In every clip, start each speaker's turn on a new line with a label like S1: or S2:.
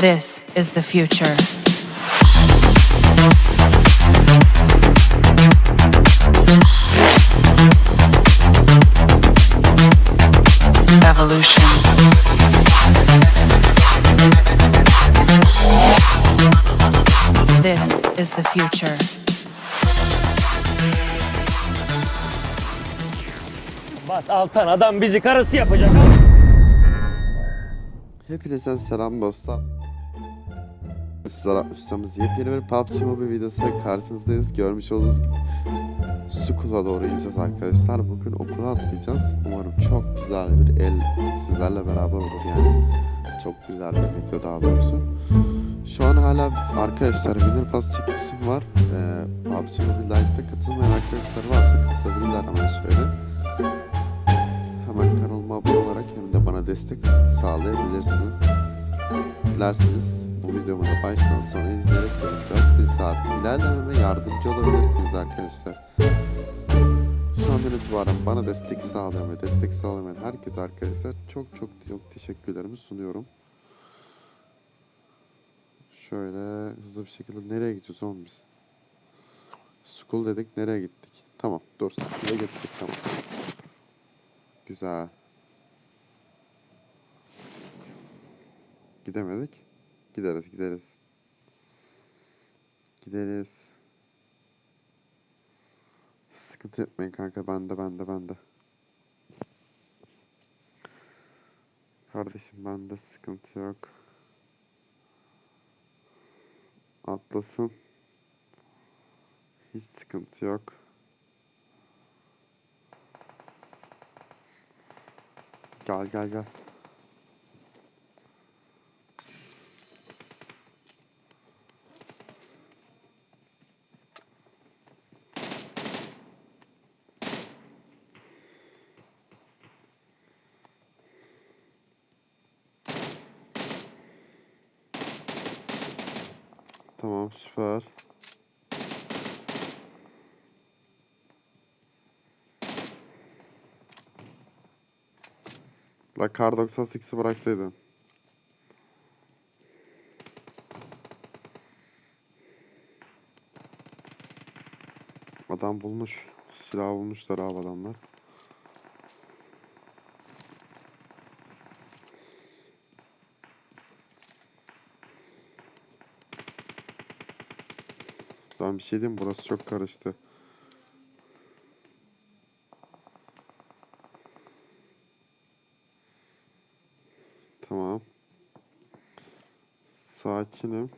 S1: This is the future. Evolution. This is the future.
S2: Bas Altan adam bizi karısı yapacak.
S3: Hepinize selam dostlar. Ustamız yepyeni bir PUBG Mobile videosuyla karşınızdayız. Görmüş olduğunuz gibi Skull'a doğru ineceğiz arkadaşlar. Bugün okula atlayacağız. Umarım çok güzel bir el sizlerle beraber olur yani. Çok güzel bir video daha doğrusu. Şu an hala arkadaşlar Winner Pass çekilişim var. Ee, PUBG Mobile Lite'da katılmayan arkadaşlar varsa katılabilirler hemen şöyle. Hemen kanalıma abone olarak hem de bana destek sağlayabilirsiniz. Dilerseniz bu videomu da baştan sona izleyerek benim 4000 saat ilerlememe yardımcı olabilirsiniz arkadaşlar. Şu andan itibaren bana destek sağlayan ve destek sağlamayan herkese arkadaşlar çok çok çok teşekkürlerimi sunuyorum. Şöyle hızlı bir şekilde nereye gidiyoruz oğlum biz? School dedik nereye gittik? Tamam dur school'a gittik tamam. Güzel. Gidemedik. Gideriz gideriz. Gideriz. Sıkıntı etmeyin kanka bende bende bende. Kardeşim bende sıkıntı yok. Atlasın. Hiç sıkıntı yok. Gel gel gel. Tamam süper. La kar 98'i bıraksaydın. Adam bulmuş. Silah bulmuşlar abi adamlar. Bir şey diyeyim burası çok karıştı. Tamam. Sakinim.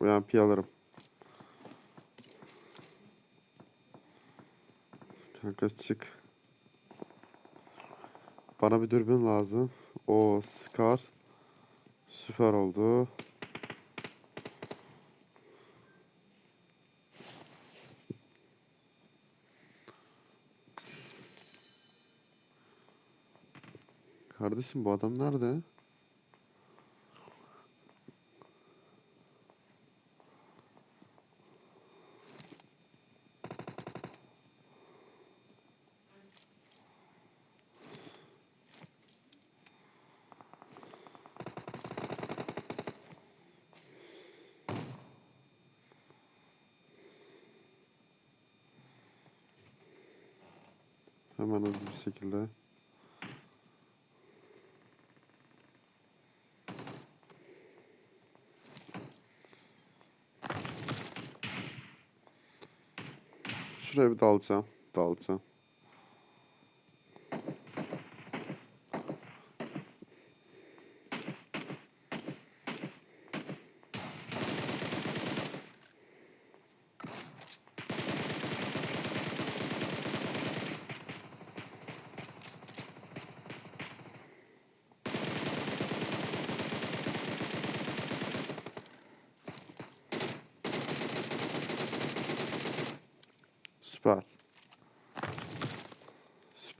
S3: Uyan alırım. Kanka çık. Bana bir dürbün lazım. O Scar. Süper oldu. Kardeşim bu adam nerede? Hemen hızlı bir şekilde. Şuraya bir dalacağım. Dalacağım.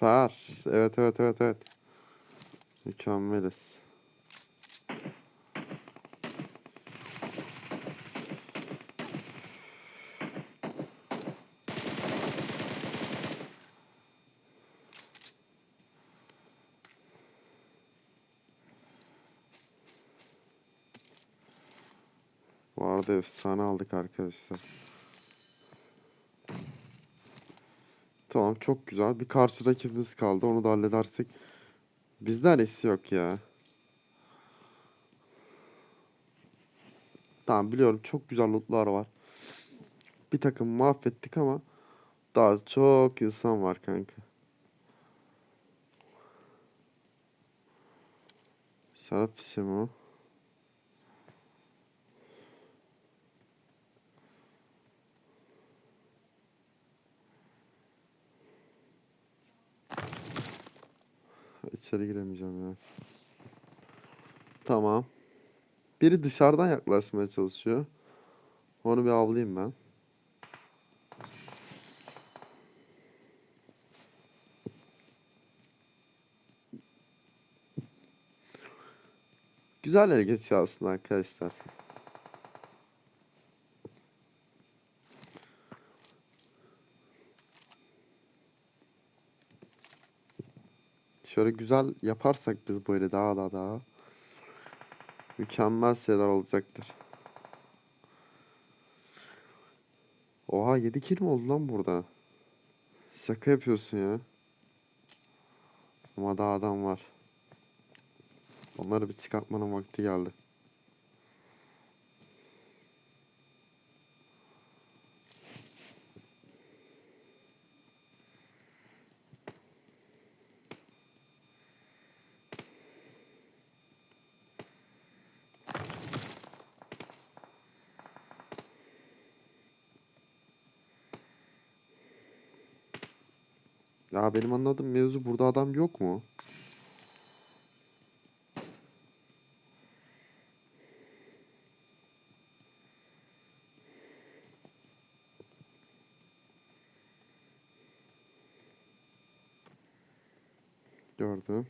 S3: Süper. Evet evet evet evet. Mükemmeliz. Bu arada efsane aldık arkadaşlar. Tamam çok güzel. Bir karşı rakibimiz kaldı. Onu da halledersek. Bizden iyisi yok ya. Tamam biliyorum çok güzel lootlar var. Bir takım mahvettik ama daha çok insan var kanka. Şarap fişi İçeri giremeyeceğim ya. Tamam. Biri dışarıdan yaklaşmaya çalışıyor. Onu bir avlayayım ben. Güzel el geçiyor aslında arkadaşlar. Şöyle güzel yaparsak biz böyle daha da daha mükemmel şeyler olacaktır. Oha 7 kill mi oldu lan burada? Şaka yapıyorsun ya. Ama daha adam var. Onları bir çıkartmanın vakti geldi. Ya benim anladığım mevzu burada adam yok mu? Gördüm.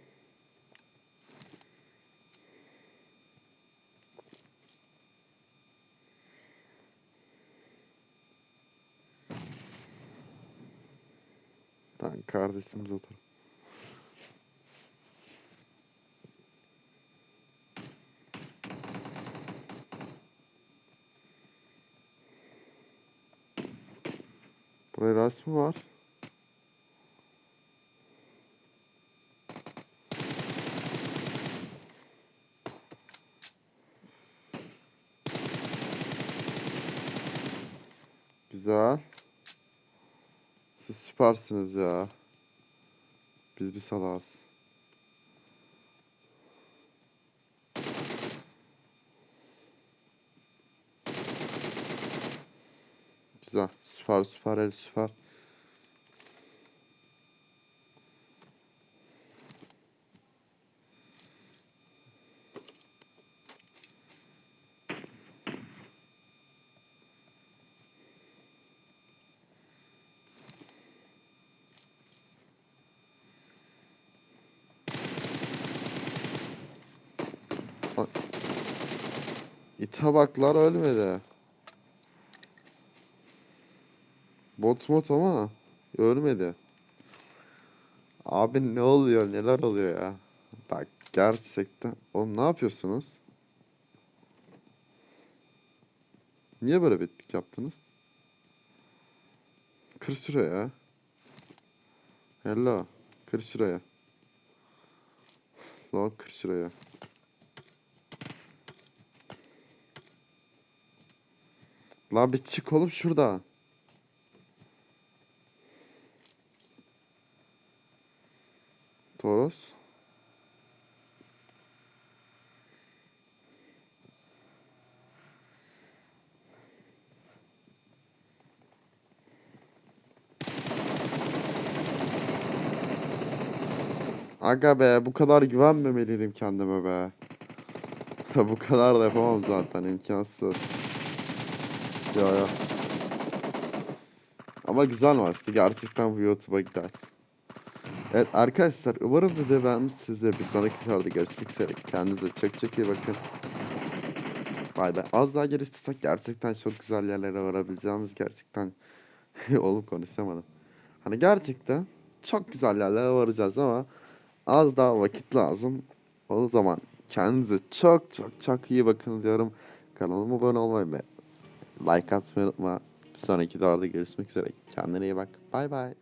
S3: Tamam kardeşimiz otur. Buraya resmi var. Güzel. Süpersiniz ya. Biz bir salağız. Güzel. Süper süper el süper. İtabaklar ölmedi. Bot mot ama ölmedi. Abi ne oluyor neler oluyor ya. Bak gerçekten. Oğlum ne yapıyorsunuz? Niye böyle bittik yaptınız? Kır şuraya. Hello. Kır şuraya. Lan kır şuraya. Lan bir çık oğlum şurada. Toros. Aga be bu kadar güvenmemeliydim kendime be. bu kadar da yapamam zaten imkansız. Ya ya. Ama güzel maçtı. Gerçekten bu YouTube'a gider. Evet arkadaşlar umarım video beğenmişsinizdir. Bir sonraki videoda görüşmek üzere. Kendinize çok çok iyi bakın. Bay bay. Az daha geliştirsek gerçekten çok güzel yerlere varabileceğimiz gerçekten oğlum konuşamadım. Hani gerçekten çok güzel yerlere varacağız ama az daha vakit lazım. O zaman kendinize çok çok çok iyi bakın diyorum. Kanalıma abone olmayı ve Like atmayı unutma. Bir sonraki doğada görüşmek üzere. Kendine iyi bak. Bay bay.